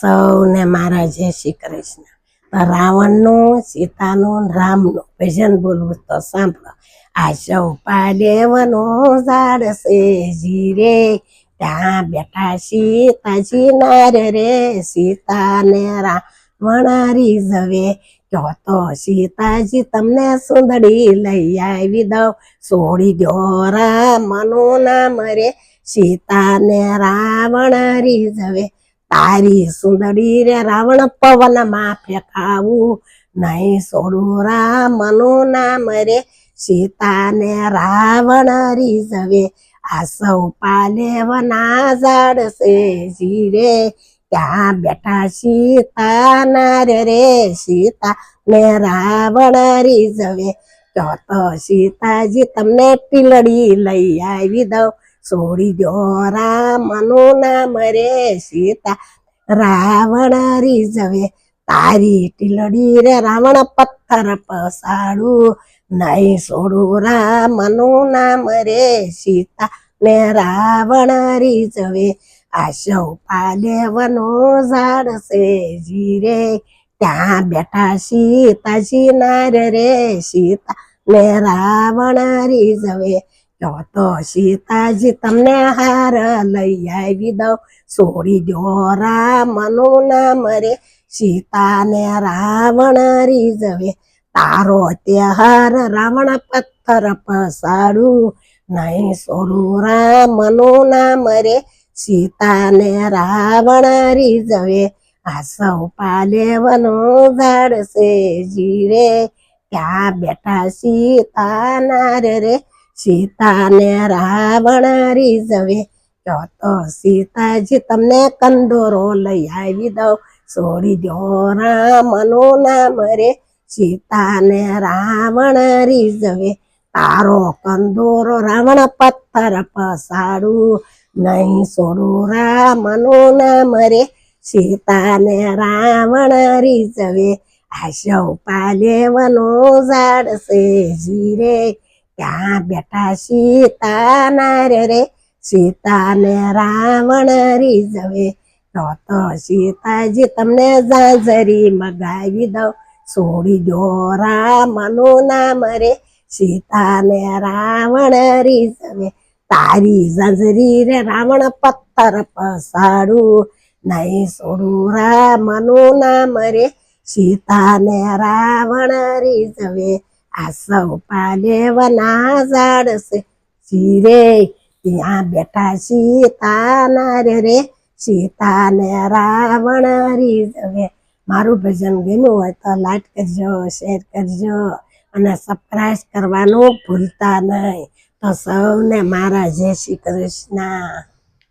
સૌને મારા જય શ્રી કૃષ્ણ. રાવણનું, સીતાનું રામનું ભજન બોલવું તો સાંભળો. આ સૌ પાડેવનું ઝાડ છે જીરે ત્યાં બેઠા સીતાજી નાર રે, સીતાને રાવણારી જવે કહો તો સીતાજી તમને સુંદડી લઈ આવી દઉં. છોડી દો રામનું નામ રે, સીતાને રાવણારી જવે તારી સુંદરી રે રાવણ પવનમાં ફેંકાવું. નહીં છોડું રામનું નામ રે. સીતાને રાવણ રીઝવે. આ સૌ પાલેવના ઝાડ છે જીરે ત્યાં બેઠા સીતા નાર રે. સીતા ને રાવણ રીઝવે. તો સીતાજી તમને ટીલડી લઈ આવી દઉં. છોડી દો રામનું નામ રે સીતા. રાવણ રીઝવે તારી ટીલડી રે, રાવણ પથ્થર પસાડું. નહીં છોડું રામનું નામ રે સીતા ને રાવણ રીઝવે. આ સૌ પાલેવનું ઝાડ છે જીરે ત્યાં બેઠા સીતાજી નાર રે સીતા ને રાવણ રીઝવે. તો તો સીતાજી તમને હાર લઈ આવી દઉં. છોડી દો રામનું નામ રે સીતાને રાવણ રીઝવે. તારો ત્યાર રાવણ પથ્થર પસાડું. નહીં છોડું રામનું નામ રે સીતાને રાવણ રીઝવે. આ સૌ પાલેવનું ઝાડ છે જીરે ત્યાં બેઠા સીતા નાર રે? સીતાને રાવણ રીઝવે તો તો સીતાજી તમને કંદોરો લઈ આવી દઉં. છોડી દો રામનું નામ રે, સીતાને રાવણ રીઝવે. તારો કંદોરો રાવણ પથ્થર પસાડું, નહીં છોડું રામનું નામ રે, સીતાને રાવણ રીઝવે. આ સૌ પાલેવનું ઝાડ છે જીરે ત્યાં બેઠા સીતા નાર રે. સીતાને રાવણ રીઝવે. તો તો સીતાજી તમને ઝાંઝરી મગાવી દઉં. છોડી દો રામનું નામ રે. સીતાને રાવણ રીઝવે. તારી ઝાંઝરી રે રાવણ પથ્થર પસાડું. નહીં છોડું રામનું નામ રે. સીતાને રાવણ રીઝવે. આ સૌ પાલેવના ઝાડ છે રે ત્યાં બેઠા સીતા નાર રે. સીતાને રાવણ રીઝવે. મારું ભજન ગમ્યું હોય તો લાઈક કરજો, શેર કરજો અને સબસ્ક્રાઈબ કરવાનું ભૂલતા નહીં. તો સૌને મારા જય શ્રી કૃષ્ણ.